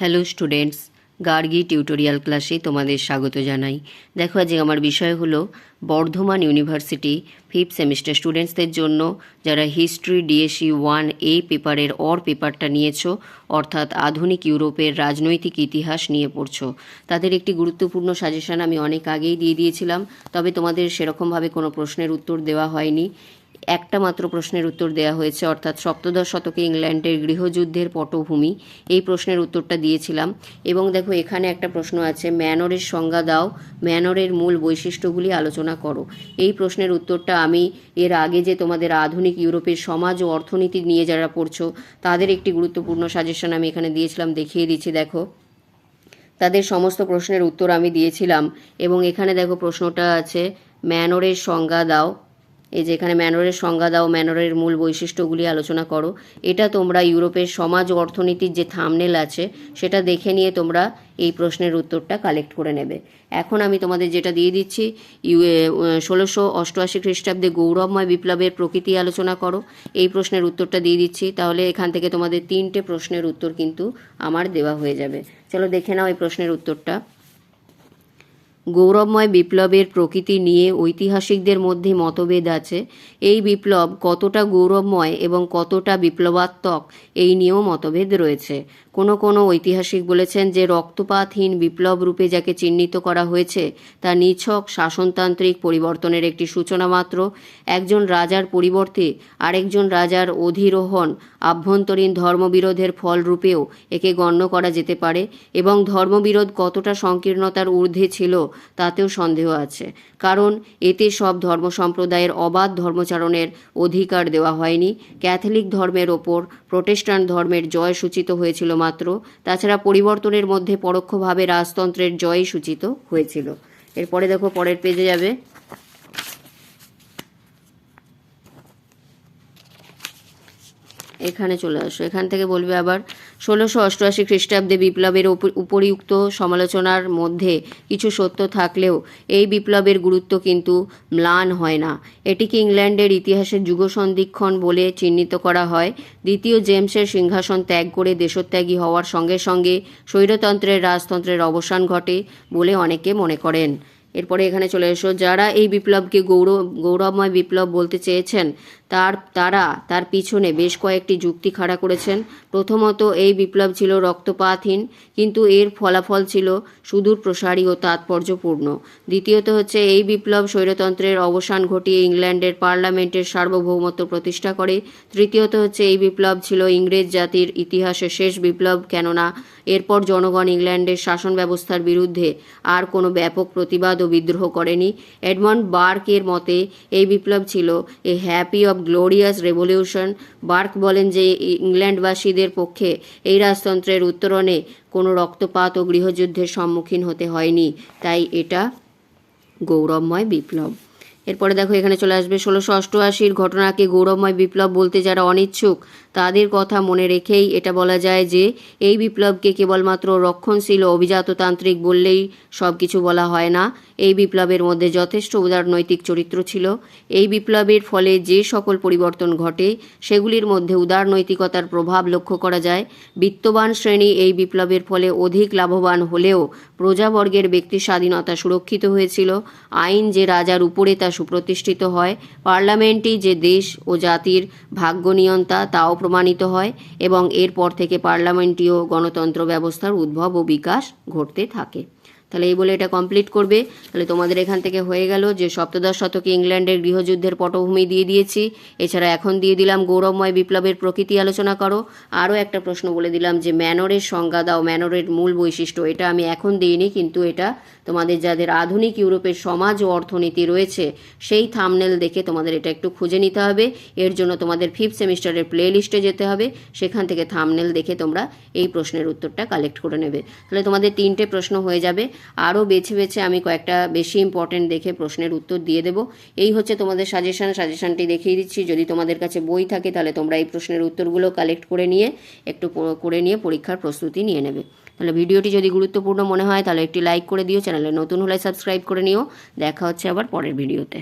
Hello students Gargi tutorial ক্লাসে তোমাদের স্বাগত জানাই। দেখো, আজকে আমার বিষয় হলো বর্ধমান ইউনিভার্সিটি ফিফথ সেমিস্টার স্টুডেন্টসদের জন্য, যারা হিস্ট্রি ডিএসি ওয়ান এ পেপারের অর পেপারটা নিয়েছো, অর্থাৎ আধুনিক ইউরোপের রাজনৈতিক ইতিহাস নিয়ে পড়ছো। তাদের একটি গুরুত্বপূর্ণ সাজেশন আমি অনেক আগেই দিয়ে দিয়েছিলাম, তবে তোমাদের সেরকমভাবে কোনো প্রশ্নের উত্তর দেওয়া হয়নি। একটা মাত্র প্রশ্নের উত্তর দেওয়া হয়েছে, অর্থাৎ সপ্তদশ শতকে ইংল্যান্ডের গৃহযুদ্ধের পটভূমি। এই প্রশ্নের উত্তরটা দিয়েছিলাম। এবং দেখো, এখানে একটা প্রশ্ন আছে, ম্যানরের সংজ্ঞা দাও, ম্যানরের মূল বৈশিষ্ট্যগুলি আলোচনা করো। এই প্রশ্নের উত্তরটা আমি এর আগে যে তোমাদের আধুনিক ইউরোপের সমাজ ও অর্থনীতি নিয়ে যারা পড়ছো, তাদের একটি গুরুত্বপূর্ণ সাজেশন আমি এখানে দিয়েছিলাম, দেখিয়ে দিচ্ছি, দেখো। তাদের সমস্ত প্রশ্নের উত্তর আমি দিয়েছিলাম। এবং এখানে দেখো, প্রশ্নটা আছে, ম্যানরের সংজ্ঞা দাও এই যে এখানে ম্যানরের সংজ্ঞা দাও, ম্যানরের মূল বৈশিষ্ট্যগুলি আলোচনা করো। এটা তোমরা ইউরোপের সমাজ অর্থনীতির যে থামনেল আছে, সেটা দেখে নিয়ে তোমরা এই প্রশ্নের উত্তরটা কালেক্ট করে নেবে। এখন আমি তোমাদের যেটা দিয়ে দিচ্ছি, ইউ ষোলোশো অষ্টআশি খ্রিস্টাব্দে গৌরবময় বিপ্লবের প্রকৃতি আলোচনা করো। এই প্রশ্নের উত্তরটা দিয়ে দিচ্ছি, তাহলে এখান থেকে তোমাদের তিনটে প্রশ্নের উত্তর কিন্তু আমার দেওয়া হয়ে যাবে। চলো দেখে নাও এই প্রশ্নের উত্তরটা। গৌরবময় বিপ্লবের প্রকৃতি নিয়ে ঐতিহাসিকদের মধ্যে মতভেদ আছে। এই বিপ্লব কতটা গৌরবময় এবং কতটা বিপ্লবাত্মক, এই নিয়েও মতভেদ রয়েছে। কোনো কোনো ঐতিহাসিক বলেছেন যে রক্তপাতহীন বিপ্লব রূপে যাকে চিহ্নিত করা হয়েছে, তা নিছক শাসনতান্ত্রিক পরিবর্তনের একটি সূচনা মাত্র। একজন রাজার পরিবর্তে আরেকজন রাজার অধিরোহণ আভ্যন্তরীণ ধর্মবিরোধের ফলরূপেও একে গণ্য করা যেতে পারে এবং ধর্মবিরোধ কতটা সংকীর্ণতার ঊর্ধ্বে ছিল তাতেও সন্দেহ আছে। কারণ এতে সব ধর্ম সম্প্রদায়ের অবাধ ধর্মচারণের অধিকার দেওয়া হয়নি। ক্যাথলিক ধর্মের ওপর প্রোটেস্টান্ট ধর্মের জয় সূচিত হয়েছিল মাত্র। তাছাড়া পরিবর্তনের মধ্যে পরোক্ষভাবে রাজতন্ত্রের জয়ই সূচিত হয়েছিল। এরপরে দেখো পরের পেজে যাবে। এখানে চলে আসো। এখান থেকে বলবে আবার, ষোলোশো অষ্টআশি খ্রিস্টাব্দে বিপ্লবের উপ- উপরিউক্ত সমালোচনার মধ্যে কিছু সত্য থাকলেও এই বিপ্লবের গুরুত্ব কিন্তু ম্লান হয় না। এটিকে ইংল্যান্ডের ইতিহাসের যুগসন্ধিক্ষণ বলে চিহ্নিত করা হয়। দ্বিতীয় জেমসের সিংহাসন ত্যাগ করে দেশত্যাগী হওয়ার সঙ্গে সঙ্গে স্বৈরতন্ত্রের রাজতন্ত্রের অবসান ঘটে বলে অনেকে মনে করেন। এরপরে এখানে চলে এসো। যারা এই বিপ্লবকে গৌরব, গৌরবময় বিপ্লব বলতে চেয়েছেন, তার, তারা তার পিছনে বেশ কয়েকটি যুক্তি খাড়া করেছেন। প্রথমত, এই বিপ্লব ছিল রক্তপাতহীন, কিন্তু এর ফলাফল ছিল সুদূর প্রসারী ও তাৎপর্যপূর্ণ। দ্বিতীয়ত হচ্ছে, এই বিপ্লব স্বৈরতন্ত্রের অবসান ঘটিয়ে ইংল্যান্ডের পার্লামেন্টের সার্বভৌমত্ব প্রতিষ্ঠা করে। তৃতীয়ত হচ্ছে, এই বিপ্লব ছিল ইংরেজ জাতির ইতিহাসে শেষ বিপ্লব, কেননা এরপর জনগণ ইংল্যান্ডের শাসন ব্যবস্থার বিরুদ্ধে আর কোনো ব্যাপক প্রতিবাদ ও বিদ্রোহ করেনি। এডমন্ড বার্কের মতে, এই বিপ্লব ছিল a happy of glorious revolution. Burke বলেন যে, ইংল্যান্ডবাসীদের পক্ষে এই রাজতন্ত্রের উত্তরণে কোনো রক্তপাত ও গৃহযুদ্ধের সম্মুখীন হতে হয়নি। তাই এটা গৌরবময় বিপ্লব। এরপরে দেখো এখানে চলে আসবে, ষোলোশো অষ্টআশির ঘটনাকে গৌরবময় বিপ্লব বলতে যারা অনিচ্ছুক, তাদের কথা মনে রেখেই এটা বলা যায় যে, এই বিপ্লবকে কেবলমাত্র রক্ষণশীল অভিজাততান্ত্রিক বললেই সব কিছু বলা হয় না। এই বিপ্লবের মধ্যে যথেষ্ট উদার নৈতিক চরিত্র ছিল। এই বিপ্লবের ফলে যে সকল পরিবর্তন ঘটে, সেগুলির মধ্যে উদার নৈতিকতার প্রভাব লক্ষ্য করা যায়। বিত্তবান শ্রেণি এই বিপ্লবের ফলে অধিক লাভবান হলেও প্রজাবর্গের ব্যক্তি স্বাধীনতা সুরক্ষিত হয়েছিল। আইন যে রাজার উপরে তা সুপ্রতিষ্ঠিত হয়। পার্লামেন্টই যে দেশ ও জাতির ভাগ্য নিয়ন্তা তাও প্রমাণিত হয় এবং এরপর থেকে পার্লামেন্টীয় গণতন্ত্র ব্যবস্থার উদ্ভব ও বিকাশ ঘটতে থাকে। তাহলে এই বলে এটা কমপ্লিট করবে। তাহলে তোমাদের এখান থেকে হয়ে গেল যে সপ্তদশ শতকে ইংল্যান্ডের গৃহযুদ্ধের পটভূমি দিয়ে দিয়েছি। এছাড়া এখন দিয়ে দিলাম গৌরবময় বিপ্লবের প্রকৃতি আলোচনা করো। আরও একটা প্রশ্ন বলে দিলাম যে ম্যানরের সংজ্ঞা দাও, ম্যানরের মূল বৈশিষ্ট্য। এটা আমি এখন দিইনি, কিন্তু এটা তোমাদের যাদের আধুনিক ইউরোপের সমাজ ও অর্থনীতি রয়েছে, সেই থামনেল দেখে তোমাদের এটা একটু খুঁজে নিতে হবে। এর জন্য তোমাদের ফিফথ সেমিস্টারের প্লে লিস্টে যেতে হবে। সেখান থেকে থামনেল দেখে তোমরা এই প্রশ্নের উত্তরটা কালেক্ট করে নেবে। তাহলে তোমাদের তিনটে প্রশ্ন হয়ে যাবে। আরও বেছে বেছে আমি কয়েকটা বেশি ইম্পর্টেন্ট দেখে প্রশ্নের উত্তর দিয়ে দেবো। এই হচ্ছে তোমাদের সাজেশান সাজেশানটি দেখিয়ে দিচ্ছি। যদি তোমাদের কাছে বই থাকে, তাহলে তোমরা এই প্রশ্নের উত্তরগুলো কালেক্ট করে নিয়ে, একটু করে নিয়ে পরীক্ষার প্রস্তুতি নিয়ে নেবে। তাহলে ভিডিওটি যদি গুরুত্বপূর্ণ মনে হয়, তাহলে একটি লাইক করে দিও। চ্যানেলে নতুন হলে সাবস্ক্রাইব করে নিও। দেখা হচ্ছে আবার পরের ভিডিওতে